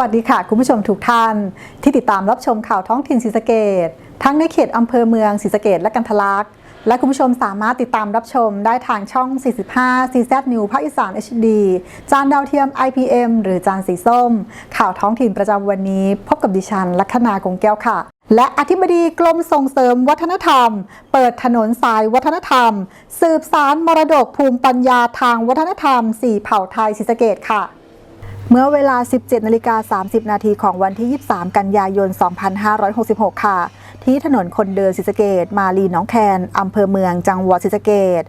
วัสดีค่ะ คุณผู้ชมทุกท่าน ที่ติดตามรับชมข่าวท้องถิ่นศรีสะเกดทั้งในเขตอำเภอเมืองศรีสะเกดและกันทลักษ์และคุณผู้ชมสามารถติดตามรับชมได้ทางช่อง 45 CZ New ภาคอีสาน HD จานดาวเทียม IPM หรือจานสีส้ม ข่าวท้องถิ่นประจำวันนี้ พบกับดิฉันลัคนากงแก้วค่ะและอธิบดีกรมส่งเสริมวัฒนธรรม เปิดถนนสายวัฒนธรรม สืบสารมรดกภูมิปัญญาทางวัฒนธรรม สี่เผ่าไทยศรีสะเกดค่ะ เมื่อเวลา 17นาฬิกา30 นาทีของวันที่ 23 กันยายน 2566 ค่ะ ที่ถนนคนเดินศรีสะเกดมาลีหนองแคนอำเภอเมืองจังหวัดศรีสะเกด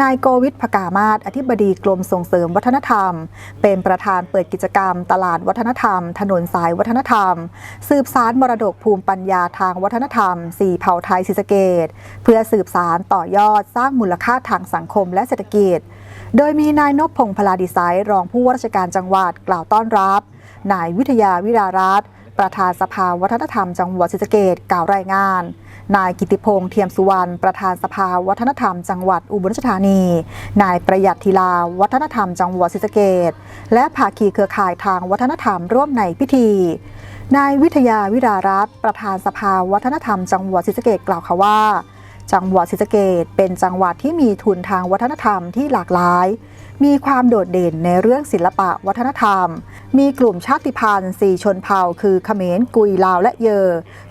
นายโกวิทพกามาศอธิบดีกรมส่งเสริมวัฒนธรรม เป็นประธานเปิดกิจกรรม ตลาดวัฒนธรรม ถนนสายวัฒนธรรม สืบสารมรดกภูมิปัญญาทางวัฒนธรรมสี่เผ่าไทยศรีสะเกดเพื่อสืบสารต่อยอดสร้างมูลค่าทางสังคมและเศรษฐกิจ โดยมีนายนพพงษ์พลาดีไซน์รองผู้ว่าราชการจังหวัดกล่าวต้อนรับ นายวิทยาวิรารัตประธานสภาวัฒนธรรมจังหวัดศรีสะเกษกล่าวรายงาน นายกิติพงษ์เทียมสุวรรณประธานสภาวัฒนธรรมจังหวัดอุบลราชธานี นายประหยัดธีลาวัฒนธรรมจังหวัดศรีสะเกษและภาคีเครือข่ายทางวัฒนธรรมร่วมในพิธี นายวิทยาวิรารัตประธานสภาวัฒนธรรมจังหวัดศรีสะเกษกล่าวค่ะว่า จังหวัดศรีสะเกษเป็นจังหวัดที่มีทุนทางวัฒนธรรมที่หลากหลาย มีความโดดเด่นในเรื่องศิลปะวัฒนธรรม มีกลุ่มชาติพันธุ์สี่ชนเผ่า คือเขมรกุยลาวและเยอ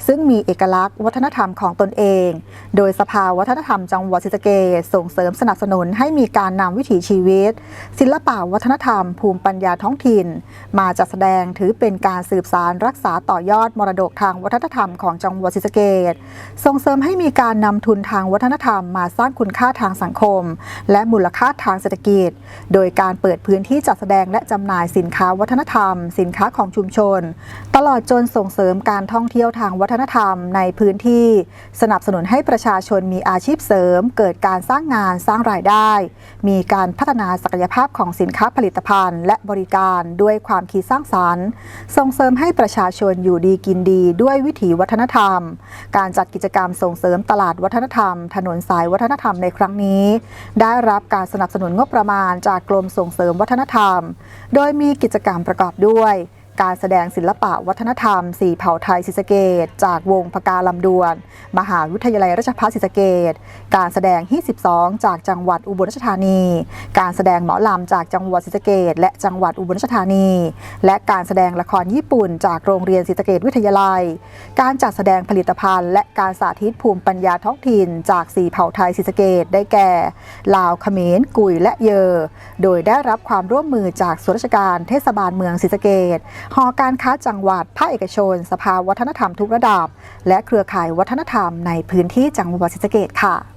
ซึ่งมีเอกลักษณ์วัฒนธรรมของตนเอง โดยสภาวัฒนธรรมจังหวัดศรีสะเกษส่งเสริมสนับสนุนให้มีการนำวิถีชีวิต ศิลปะวัฒนธรรม ภูมิปัญญาท้องถิ่น มาจัดแสดงถือเป็นการสืบสารรักษาต่อยอดมรดกทางวัฒนธรรมของจังหวัดศรีสะเกษส่งเสริมให้มีการนำทุนทางวัฒนธรรมมาสร้างคุณค่าทางสังคม และมูลค่าทางเศรษฐกิจ โดยการเปิดพื้นที่จัดแสดงและจำหน่ายสินค้าวัฒนธรรม สินค้าของชุมชน ตลอดจนส่งเสริมการท่องเที่ยวทางวัฒนธรรมในพื้นที่ สนับสนุนให้ประชาชนมีอาชีพเสริม เกิดการสร้างงานสร้างรายได้ มีการพัฒนาศักยภาพของสินค้าผลิตภัณฑ์ และบริการด้วยความคิดสร้างสรรค์ ส่งเสริมให้ประชาชนอยู่ดีกินดีด้วยวิถีวัฒนธรรม การจัดกิจกรรมส่งเสริมตลาดวัฒนธรรม ถนนสายวัฒนธรรมในครั้งนี้ ได้รับการสนับสนุนงบประมาณจากกรมส่งเสริมวัฒนธรรม โดยมีกิจกรรมประประกอบด้วย การแสดงศิลปะวัฒนธรรมสี่เผ่าไทยศรีสเกดจากวงพกาลำดวน มหาวิทยาลัยราชภัฏศรีสเกดการแสดงฮี12 จากจังหวัดอุบลราชธานี การแสดงหมอลำจากจังหวัดศรีสเกดและจังหวัดอุบลราชธานี และการแสดงละครญี่ปุ่น จากโรงเรียนศรีสเกดวิทยาลัย การจัดแสดงผลิตภัณฑ์ และการสาธิตภูมิปัญญาท้องถิ่น จากสี่เผ่าไทยศรีสเกดได้แก่ ลาวเขมรกุยและเยอ โดยได้รับความร่วมมือจากส่วนราชการเทศบาลเมืองศรีสเกดหอการค้าจังหวัด ภาคเอกชน สภาวัฒนธรรมทุกระดับ และเครือข่ายวัฒนธรรมในพื้นที่จังหวัดศรีสะเกดค่ะ